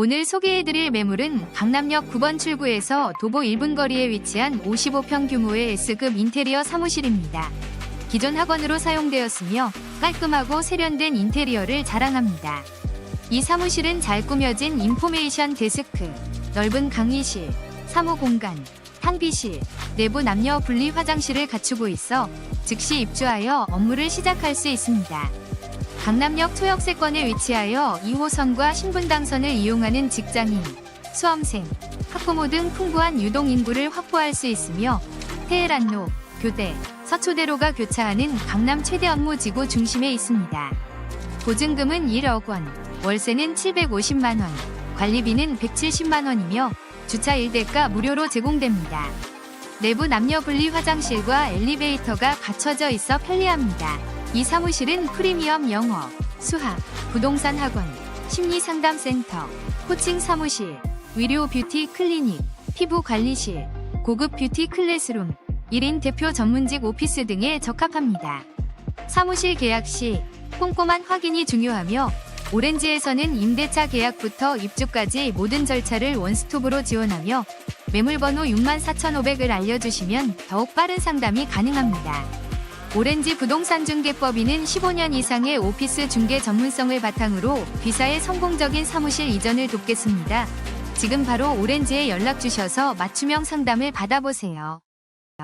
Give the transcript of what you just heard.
오늘 소개해드릴 매물은 강남역 9번 출구에서 도보 1분 거리에 위치한 55평 규모의 S급 인테리어 사무실입니다. 기존 학원으로 사용되었으며 깔끔하고 세련된 인테리어를 자랑합니다. 이 사무실은 잘 꾸며진 인포메이션 데스크, 넓은 강의실, 사무 공간, 탕비실, 내부 남녀 분리 화장실을 갖추고 있어 즉시 입주하여 업무를 시작할 수 있습니다. 강남역 초역세권에 위치하여 2호선과 신분당선을 이용하는 직장인, 수험생, 학부모 등 풍부한 유동 인구를 확보할 수 있으며 테헤란로, 교대, 서초대로가 교차하는 강남 최대 업무지구 중심에 있습니다. 보증금은 1억 원, 월세는 750만 원, 관리비는 170만 원이며 주차 1대가 무료로 제공됩니다. 내부 남녀 분리 화장실과 엘리베이터가 갖춰져 있어 편리합니다. 이 사무실은 프리미엄 영어, 수학, 부동산 학원, 심리 상담센터, 코칭 사무실, 의료 뷰티 클리닉, 피부 관리실, 고급 뷰티 클래스룸, 1인 대표 전문직 오피스 등에 적합합니다. 사무실 계약 시 꼼꼼한 확인이 중요하며 오렌지에서는 임대차 계약부터 입주까지 모든 절차를 원스톱으로 지원하며 매물번호 64,500을 알려주시면 더욱 빠른 상담이 가능합니다. 오렌지 부동산 중개법인은 15년 이상의 오피스 중개 전문성을 바탕으로 비사의 성공적인 사무실 이전을 돕겠습니다. 지금 바로 오렌지에 연락 주셔서 맞춤형 상담을 받아보세요.